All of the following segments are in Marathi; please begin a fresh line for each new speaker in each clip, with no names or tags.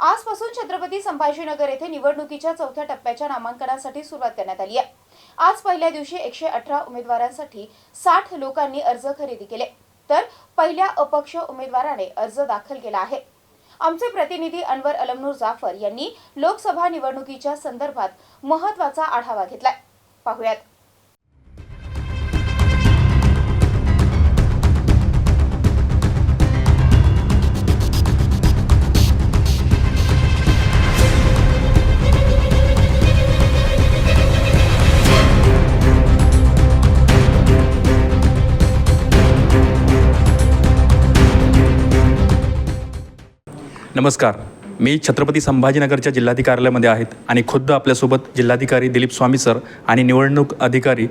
आजपासून छत्रपती संभाजीनगर येथे निवडणुकीच्या चौथ्या टप्प्याच्या नामांकनासाठी सुरुवात करण्यात आली आहे. आज पहिल्या दिवशी एकशे अठरा उमेदवारांसाठी साठ लोकांनी अर्ज खरेदी केले. तर पहिल्या अपक्ष उमेदवाराने अर्ज दाखल केला आहे. आमचे प्रतिनिधी अनवर अलमनूर जाफर यांनी लोकसभा निवडणुकीच्या संदर्भात महत्त्वाचा आढावा घेतलाय. पाहुयात.
नमस्कार. मी छत्रपती संभाजीनगरच्या जिल्हाधिकारी कार्यालयामध्ये आहेत आणि खुद्द आपल्यासोबत जिल्हाधिकारी दिलीप स्वामी सर आणि निवडणूक अधिकारी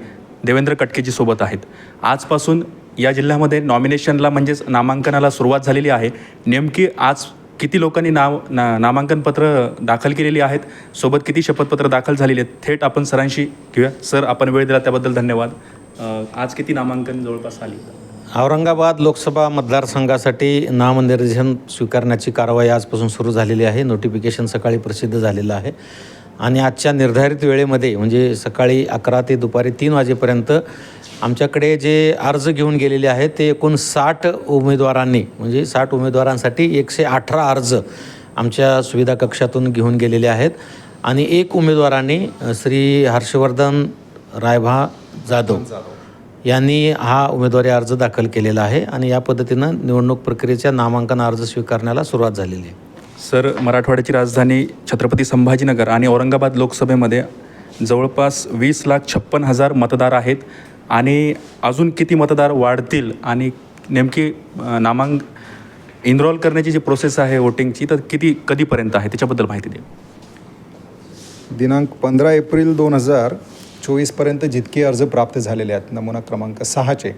देवेंद्र कटकेजी सोबत आहेत. आजपासून या जिल्ह्यामध्ये नॉमिनेशनला म्हणजेच नामांकनाला सुरुवात झालेली आहे. नेमकी आज किती लोकांनी नाव ना नामांकनपत्र दाखल केलेली आहेत? सोबत किती शपथपत्र दाखल झालेली आहेत? थेट आपण सरांशी घेऊया. सर आपण वेळ दिला त्याबद्दल धन्यवाद. आज किती नामांकन जवळपास आली?
औरंगाबाद लोकसभा मतदारसंघासाठी नामनिर्देशन स्वीकारण्याची कारवाई आजपासून सुरू झालेली आहे. नोटिफिकेशन सकाळी प्रसिद्ध झालेलं आहे. आणि आजच्या निर्धारित वेळेमध्ये म्हणजे सकाळी अकरा ते दुपारी तीन वाजेपर्यंत आमच्याकडे जे अर्ज घेऊन गेलेले आहेत ते एकूण साठ उमेदवारांनी म्हणजे साठ उमेदवारांसाठी एकशे अठरा अर्ज आमच्या सुविधा कक्षातून घेऊन गेलेले आहेत. आणि एक उमेदवारांनी श्री हर्षवर्धन रायभा जाधव यांनी हा उमेदवारी अर्ज दाखल केलेला आहे आणि या पद्धतीनं निवडणूक प्रक्रियेच्या नामांकन अर्ज स्वीकारण्याला सुरुवात झालेली आहे.
सर मराठवाड्याची राजधानी छत्रपती संभाजीनगर आणि औरंगाबाद लोकसभेमध्ये जवळपास वीस लाख छप्पन हजार मतदार आहेत आणि अजून किती मतदार वाढतील आणि नेमकी नामांक इनरोल करण्याची जी प्रोसेस आहे वोटिंगची तर किती कधीपर्यंत आहे? त्याच्याबद्दल माहिती द्या.
दिनांक पंधरा एप्रिल दोन हजार चोवीसपर्यंत जितके अर्ज प्राप्त झालेले आहेत नमुना क्रमांक सहाचे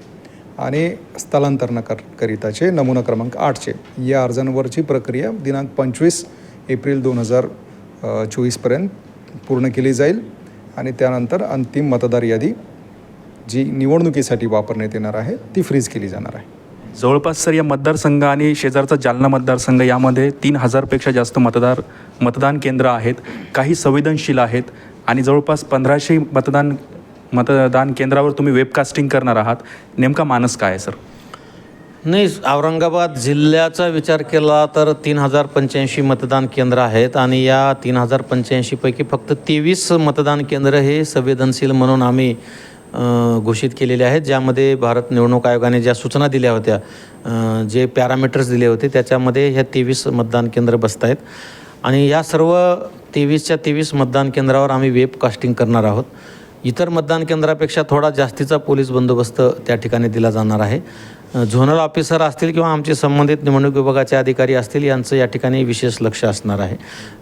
आणि स्थलांतरण कर करिताचे नमुना क्रमांक आठचे. या अर्जांवरची प्रक्रिया दिनांक पंचवीस एप्रिल दोन हजार चोवीसपर्यंत पूर्ण केली जाईल आणि त्यानंतर अंतिम मतदार यादी जी निवडणुकीसाठी वापरण्यात येणार आहे ती फ्रीज केली जाणार आहे.
जवळपास सर या मतदारसंघ आणि शेजारचा जालना मतदारसंघ यामध्ये तीन हजारपेक्षा जास्त मतदार मतदान केंद्र आहेत काही संवेदनशील आहेत आणि जवळपास पंधराशे मतदान मतदान केंद्रावर तुम्ही वेबकास्टिंग करणार आहात. नेमका मानस काय आहे सर?
नाही औरंगाबाद जिल्ह्याचा विचार केला तर तीन हजार पंच्याऐंशी मतदान केंद्र आहेत आणि या तीन हजार पंच्याऐंशीपैकी फक्त तेवीस मतदान केंद्र हे संवेदनशील म्हणून आम्ही घोषित केलेले आहेत. ज्यामध्ये भारत निवडणूक आयोगाने ज्या सूचना दिल्या होत्या जे पॅरामीटर्स दिले होते त्याच्यामध्ये ह्या तेवीस मतदान केंद्र बसत आहेत आणि या सर्व तेवीसच्या तेवीस मतदान केंद्रावर आम्ही वेब कास्टिंग करणार आहोत. इतर मतदान केंद्रापेक्षा थोडा जास्तीचा पोलीस बंदोबस्त त्या ठिकाणी दिला जाणार आहे. झोनल ऑफिसर असतील किंवा आमचे संबंधित निवडणूक विभागाचे अधिकारी असतील यांचं या ठिकाणी विशेष लक्ष असणार आहे.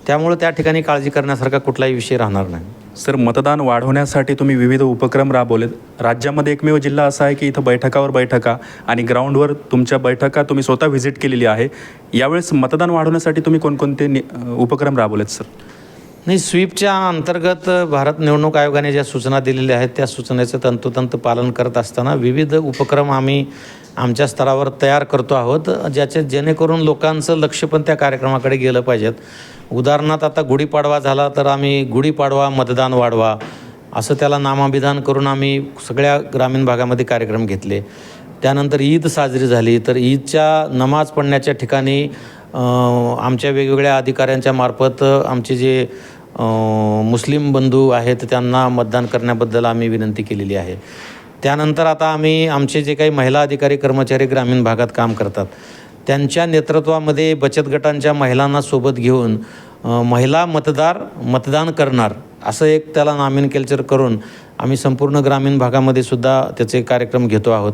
त्यामुळे त्या ठिकाणी काळजी करण्यासारखा कुठलाही विषय राहणार नाही.
सर मतदान वाढवण्यासाठी तुम्ही विविध उपक्रम राबवलेत राज्यामध्ये एकमेव जिल्हा असा आहे की इथं बैठकावर बैठका आणि ग्राउंडवर तुमच्या बैठका तुम्ही स्वतः व्हिजिट केलेली आहे. यावेळेस मतदान वाढवण्यासाठी तुम्ही कोणकोणते नि उपक्रम राबवलेत सर?
नाही स्वीपच्या अंतर्गत भारत निवडणूक आयोगाने ज्या सूचना दिलेल्या आहेत त्या सूचनेचं तंतोतंत पालन करत असताना विविध उपक्रम आम्ही आमच्या स्तरावर तयार करतो आहोत ज्याचे जेणेकरून लोकांचं लक्ष पण त्या कार्यक्रमाकडे गेलं पाहिजेत. उदाहरणार्थ आता गुढीपाडवा झाला तर आम्ही गुढीपाडवा मतदान वाढवा असं त्याला नामाभिधान करून आम्ही सगळ्या ग्रामीण भागामध्ये कार्यक्रम घेतले. त्यानंतर ईद साजरी झाली तर ईदच्या नमाज पडण्याच्या ठिकाणी आमच्या वेगवेगळ्या अधिकाऱ्यांच्या मार्फत आमचे जे मुस्लिम बंधू आहेत त्यांना मतदान करण्याबद्दल आम्ही विनंती केलेली आहे. त्यानंतर आता आम्ही आमचे जे काही महिला अधिकारी कर्मचारी ग्रामीण भागात काम करतात त्यांच्या नेतृत्वामध्ये बचत गटांच्या महिलांना सोबत घेऊन महिला मतदार मतदान करणार असं एक त्याला नामिन कल्चर करून आम्ही संपूर्ण ग्रामीण भागामध्ये सुद्धा त्याचे कार्यक्रम घेतो आहोत.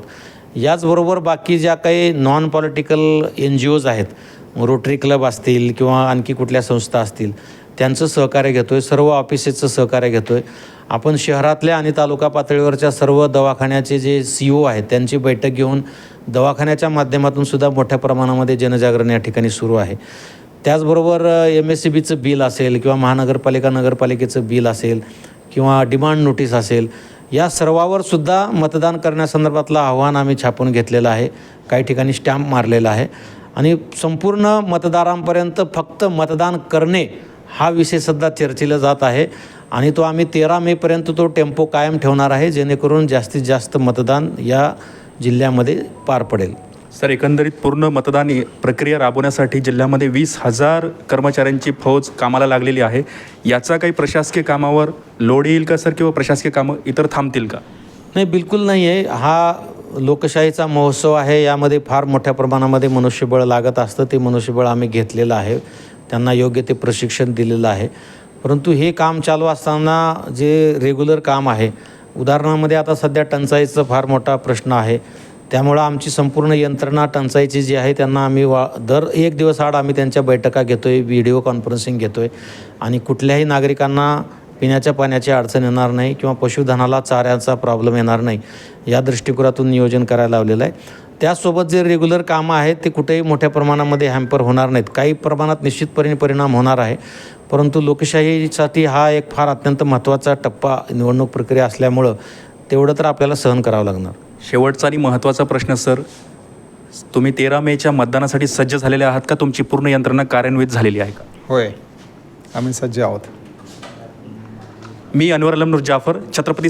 याचबरोबर बाकी ज्या काही non political N G Os आहेत रोटरी क्लब असतील किंवा आणखी कुठल्या संस्था असतील त्यांचं सहकार्य घेतो आहे सर्व ऑफिसेसचं सहकार्य घेतो आहे आपण शहरातल्या आणि तालुका पातळीवरच्या सर्व दवाखान्याचे जे सी ओ आहेत त्यांची बैठक घेऊन दवाखान्याच्या माध्यमातून सुद्धा मोठ्या प्रमाणामध्ये जनजागरण या ठिकाणी सुरू आहे. त्याचबरोबर एम एस सी बीचं बिल असेल किंवा महानगरपालिका नगरपालिकेचं बिल असेल किंवा डिमांड नोटीस असेल या सर्वावर सुद्धा मतदान करण्यासंदर्भातलं आव्हान आम्ही छापून घेतलेलं आहे. काही ठिकाणी स्टॅम्प मारलेला आहे. आणि संपूर्ण मतदारांपर्यंत फक्त मतदान करणे हा विषय सध्या चर्चेला जात आहे आणि तो आम्ही तेरा मेपर्यंत तो टेम्पो कायम ठेवणार आहे जेणेकरून जास्तीत जास्त मतदान या जिल्ह्यामध्ये पार पडेल.
सर एकंदरीत पूर्ण मतदान प्रक्रिया राबवण्यासाठी जिल्ह्यामध्ये वीस हजार कर्मचाऱ्यांची फौज कामाला लागलेली आहे. याचा काही प्रशासकीय कामावर लोड येईल का सर किंवा प्रशासकीय कामं इतर थांबतील का?
नाही बिलकुल नाही आहे हा लोकशाहीचा महोत्सव आहे. यामध्ये फार मोठ्या प्रमाणामध्ये मनुष्यबळ लागत असतं. ते मनुष्यबळ आम्ही घेतलेलं आहे. त्यांना योग्य ते प्रशिक्षण दिलेलं आहे. परंतु हे काम चालू असताना जे रेग्युलर काम आहे उदाहरणामध्ये आता सध्या टंचाईचा फार मोठा प्रश्न आहे. त्यामुळं आमची संपूर्ण यंत्रणा टंचाईची जी आहे त्यांना आम्ही वा दर एक दिवस आड आम्ही त्यांच्या बैठका घेतो आहे व्हिडिओ कॉन्फरन्सिंग घेतो आहे आणि कुठल्याही नागरिकांना पिण्याच्या पाण्याची अडचण येणार नाही किंवा पशुधनाला चाऱ्याचा प्रॉब्लेम येणार नाही या दृष्टिकोनातून नियोजन करायला लावलेलं आहे. त्यासोबत जे रेग्युलर कामं आहेत ते कुठेही मोठ्या प्रमाणामध्ये हॅम्पर होणार नाहीत. काही प्रमाणात निश्चितपणे परिणाम होणार आहे. परंतु लोकशाहीसाठी हा एक फार अत्यंत महत्त्वाचा टप्पा निवडणूक प्रक्रिया असल्यामुळं तेवढं तर आपल्याला सहन करावं लागणार.
शेवटचा आणि महत्त्वाचा प्रश्न सर तुम्ही तेरा मेच्या मतदानासाठी सज्ज झालेले आहात का? तुमची पूर्ण यंत्रणा कार्यान्वित झालेली आहे का?
होय. आम्ही सज्ज आहोत.
मी अनवर अलमनूर जाफर छत्रपती